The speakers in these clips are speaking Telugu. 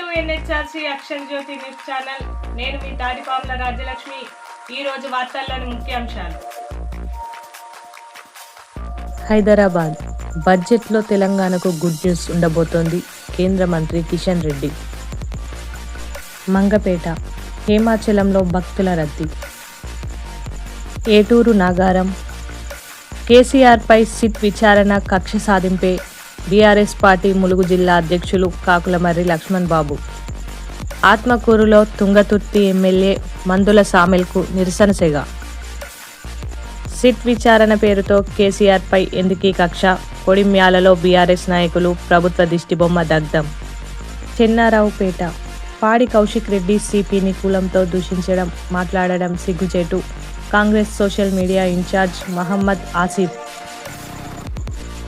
To YSRC Akshar Jyothi news channel. నేను మీ తాడిపాముల రాజ్యలక్ష్మి. ఈ రోజు వార్తల్లోని ముఖ్యాంశాలు హైదరాబాద్. బడ్జెట్లో తెలంగాణకు గుడ్ న్యూస్ ఉండబోతోంది కేంద్ర మంత్రి కిషన్ రెడ్డి. మంగపేట. హేమాచలంలో భక్తుల రద్దీ. ఏటూరు నాగారం. కేసీఆర్పై సిట్ విచారణ కక్ష సాధింపే బీఆర్ఎస్ పార్టీ ములుగు జిల్లా అధ్యక్షులు కాకులమర్రి లక్ష్మణ్ బాబు. ఆత్మకూరులో తుంగతుర్తి ఎమ్మెల్యే మందుల సామెల్కు నిరసన సెగ. సిట్ విచారణ పేరుతో కేసీఆర్పై ఎందుకీ కక్ష? కొడిమ్యాలలో బీఆర్ఎస్ నాయకులు ప్రభుత్వ దిష్టిబొమ్మ దగ్ధం. చెన్నారావుపేట పాడి కౌశిక్ రెడ్డి సిపిని కులంతో దూషించడం మాట్లాడడం సిగ్గుచేటు. Congress social media in-charge Mohammed Asif.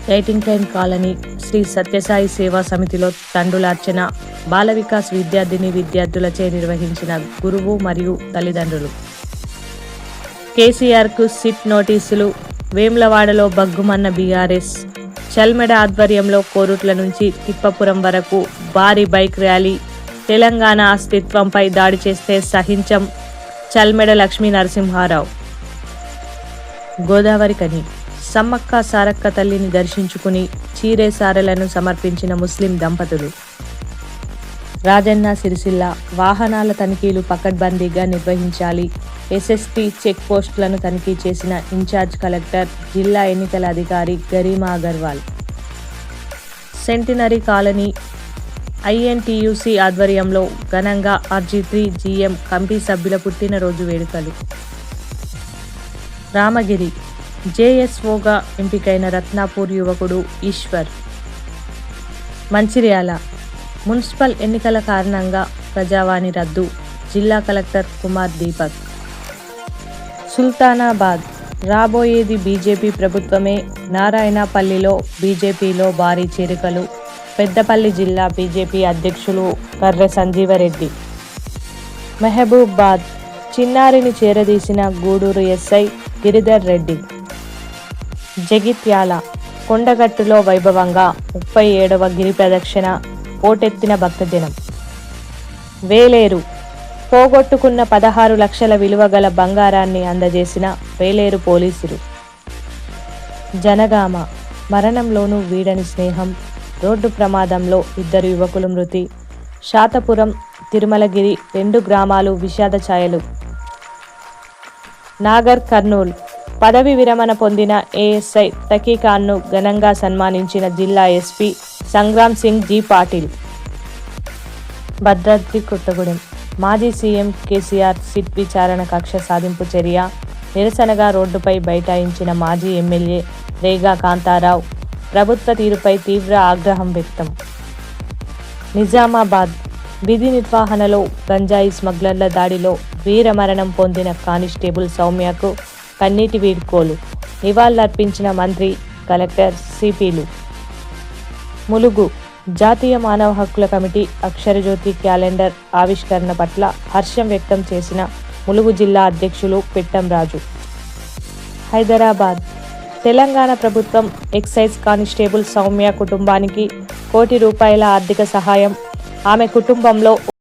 Writing line colony Shri Sathya Sai సమితిలో తండ్రులార్చన బాల వికాస్ విద్యార్థిని విద్యార్థులచే నిర్వహించిన గురువు మరియు తల్లిదండ్రులు. కేసీఆర్కు సిట్ నోటీసులు వేములవాడలో బగ్గుమన్న బీఆర్ఎస్ చల్మెడ ఆధ్వర్యంలో కోరుట్ల నుంచి తిప్పపురం వరకు భారీ బైక్ ర్యాలీ తెలంగాణ అస్తిత్వంపై దాడి చేస్తే సహించం చల్మెడ లక్ష్మీ నరసింహారావు గోదావరి కని సమ్మక్క సారక్క తల్లిని దర్శించుకుని చీరే సారెలను సమర్పించిన ముస్లిం దంపతులు. రాజన్న సిరిసిల్ల వాహనాల తనిఖీలు పకడ్బందీగా నిర్వహించాలి. ఎస్ఎస్పీ చెక్ పోస్టులను తనిఖీ చేసిన ఇన్ఛార్జ్ కలెక్టర్ జిల్లా ఎన్నికల అధికారి Garima Agarwal. Centenary colony INTUC ఆధ్వర్యంలో ఘనంగా ఆర్జీ త్రీ జీఎం కంపీ సభ్యుల పుట్టినరోజు వేడుకలు. రామగిరి జేఎస్ఓగా ఎంపికైన రత్నాపూర్ యువకుడు ఈశ్వర్. మంచిర్యాల మున్సిపల్ ఎన్నికల కారణంగా ప్రజావాణి రద్దు జిల్లా కలెక్టర్ కుమార్ దీపక్. సుల్తానాబాద్ రాబోయేది బీజేపీ ప్రభుత్వమే. నారాయణపల్లిలో బీజేపీలో భారీ చేరికలు. పెద్దపల్లి జిల్లా బీజేపీ అధ్యక్షులు కర్రె సంజీవరెడ్డి. మెహబూబాద్ చిన్నారిని చేరదీసిన గూడూరు ఎస్ఐ గిరిధర్ రెడ్డి. జగిత్యాల కొండగట్టులో వైభవంగా ముప్పై ఏడవ గిరి ప్రదక్షిణ పోటెత్తిన భక్తజనం. వేలేరు పోగొట్టుకున్న పదహారు లక్షల విలువ గల బంగారాన్ని అందజేసిన వేలేరు పోలీసులు. జనగామ మరణంలోనూ వీడని స్నేహం రోడ్డు ప్రమాదంలో ఇద్దరు యువకులు మృతి శాతపురం తిరుమలగిరి రెండు గ్రామాలు విషాద ఛాయలు. నాగర్ కర్నూలు పదవి విరమణ పొందిన ఏఎస్ఐ తకీఖాన్ను ఘనంగా సన్మానించిన జిల్లా ఎస్పీ సంగ్రామ్ సింగ్ జీ పాటిల్. భద్రాద్రి కొత్తగూడెం. మాజీ సీఎం కేసీఆర్ సిట్ విచారణ కక్ష సాధింపు చర్య నిరసనగా రోడ్డుపై బైఠాయించిన మాజీ ఎమ్మెల్యే రేగా కాంతారావు ప్రభుత్వ తీరుపై తీవ్ర ఆగ్రహం వ్యక్తం. నిజామాబాద్ విధి నిర్వహణలో గంజాయి స్మగ్లర్ల దాడిలో వీరమరణం పొందిన కానిస్టేబుల్ సౌమ్యకు కన్నీటి వీడ్కోలు. నివాళులర్పించిన మంత్రి కలెక్టర్ సిపిలు. ములుగు జాతీయ మానవ హక్కుల కమిటీ అక్షరజ్యోతి క్యాలెండర్ ఆవిష్కరణ పట్ల హర్షం వ్యక్తం చేసిన ములుగు జిల్లా అధ్యక్షులు పిట్టం రాజు. హైదరాబాద్. తెలంగాణ ప్రభుత్వం ఎక్సైజ్ కానిస్టేబుల్ సౌమ్య కుటుంబానికి కోటి రూపాయల ఆర్థిక సహాయం. ఆమె కుటుంబంలో